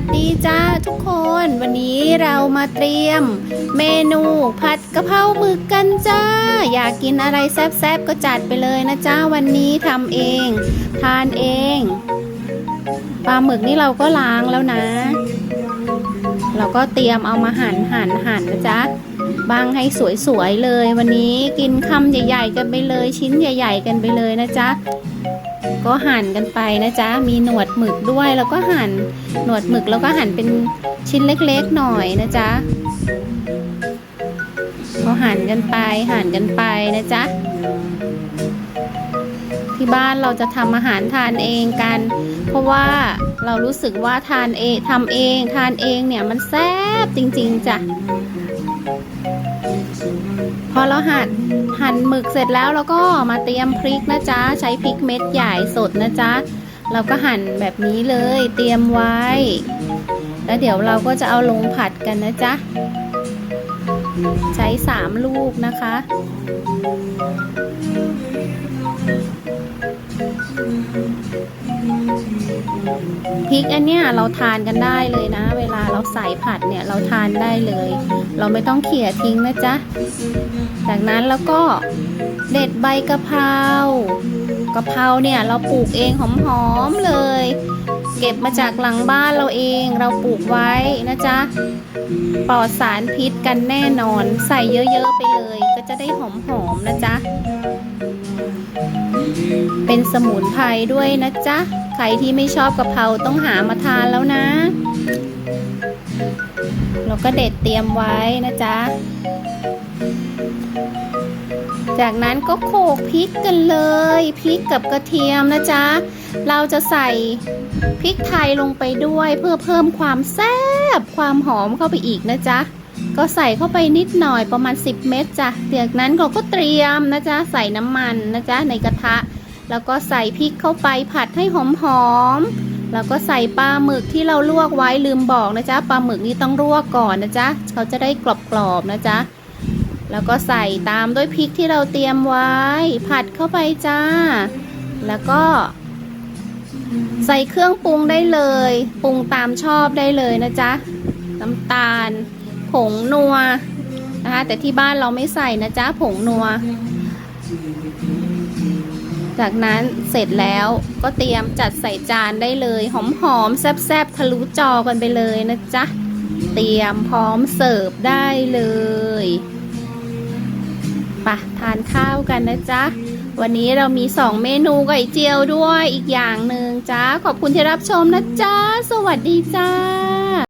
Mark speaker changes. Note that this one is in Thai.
Speaker 1: สดีจ้าทุกคนวันนี้เรามาเตรียม เมนูผัดกะเพราหมึกกันจ้า อยากกินอะไรแซ่บๆก็จัดไปเลยนะจ้าวันนี้ทำเอง ทานเองปลาหมึกนี่เราก็ล้างแล้วนะ เราก็เตรียมเอามาหั่นหั่นหั่นนะจ๊ะบางให้สวยๆเลย วันนี้กินคำใหญ่ ๆ กันไปเลยชิ้นใหญ่ ๆ กันไปเลยนะจ๊ะ ก็หั่นกันไปนะจ๊ะ มีหนวดหมึกด้วยแล้วก็หั่นหนวดหมึกแล้วก็หั่นเป็นชิ้นเล็กๆหน่อยนะจ๊ะก็หั่นกันไปหั่นกันไปนะจ๊ะที่บ้านเราจะทำอาหารทานเองกัน เพราะว่าเรารู้สึกว่าทานเองทำเองทานเองเนี่ยมันแซ่บจริงๆจ้ะ พอเราหั่นหั่นหมึกเสร็จแล้วเราก็มาเตรียมพริกนะจ๊ะ ใช้พริกเม็ดใหญ่สดนะจ๊ะ เราก็หั่นแบบนี้เลยเตรียมไว้ แล้วเดี๋ยวเราก็จะเอาลงผัดกันนะจ๊ะ ใช้สามลูกนะคะ พริกอันเนี้ยเราทานกันได้เลยนะ เวลาเราใส่ผัดเนี่ยเราทานได้เลย เราไม่ต้องเขี่ยทิ้งนะจ๊ะ จากนั้นแล้วก็เด็ดใบกะเพรากะเพราเนี่ยเราปลูกเองหอมๆเลย เก็บมาจากหลังบ้านเราเองเราปลูกไว้นะจ๊ะปลอดสารพิษกันแน่นอน ใส่เยอะๆไปเลย ก็จะได้หอมๆนะจ๊ะ เป็นสมุนไพรด้วยนะจ๊ะ ใครที่ไม่ชอบกะเพราต้องหามาทานแล้วนะ เราก็เด็ดเตรียมไว้นะจ๊ะ จากนั้นก็โขลกพริกกันเลยพริกกับกระเทียมนะจ๊ะ เราจะใส่พริกไทยลงไปด้วยเพื่อเพิ่มความแซ่บความหอมเข้าไปอีกนะจ๊ะก็ใส่เข้าไปนิดหน่อยประมาณ 10 เม็ดจ้ะจากนั้นเราก็เตรียมนะจ๊ะใส่น้ำมันนะจ๊ะในกระทะ แล้วก็ใส่พริกเข้าไปผัดให้หอมๆแล้วก็ใส่ปลาหมึกที่เราลวกไว้ลืมบอกนะจ๊ะปลาหมึกนี่ต้องลวกก่อนนะจ๊ะเขาจะได้กรอบๆนะจ๊ะแล้วก็ใส่ตามด้วยพริกที่เราเตรียมไว้ ผัดเข้าไปจ้า แล้วก็ ใส่เครื่องปรุงได้เลยปรุงตามชอบได้เลยนะจ๊ะน้ำตาล ผงนัวนะคะแต่ที่บ้านเราไม่ใส่นะจ๊ะผงนัว จากนั้นเสร็จแล้วก็เตรียมจัดใส่จานได้เลย หอมๆแซ่บๆทะลุจอกันไปเลยนะจ๊ะ เตรียมพร้อมเสิร์ฟได้เลยปะทานข้าวกันนะจ๊ะ วันนี้เรามีสองเมนูไกับไอเจียวด้วยอีกอย่างหนึ่งจ้าขอบคุณที่รับชมนะจ๊ะ สวัสดีจ้า